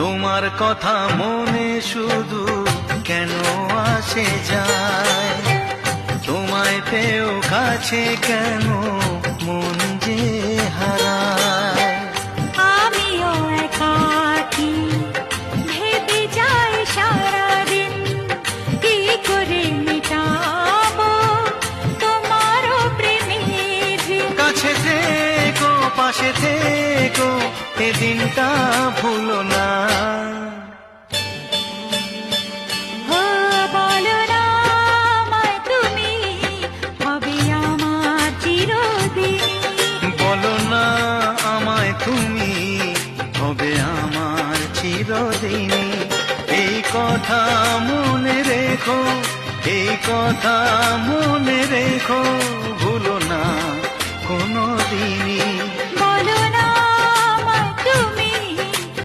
তোমার কথা মনে শুধু কেন আসে যায়? তোমায় পেও কাছে কেন মন যে হারায়? আমিও একাকি ভেবে যাই সারাদিন কি করে মেটাবো তোমারও প্রেমের কাছে থেকো পাশে থেকো এ দিনটা ভুলো না চিরদিনই এই কথা মনে রেখো এই কথা মনে রেখো ভুলো না কোনো দিনই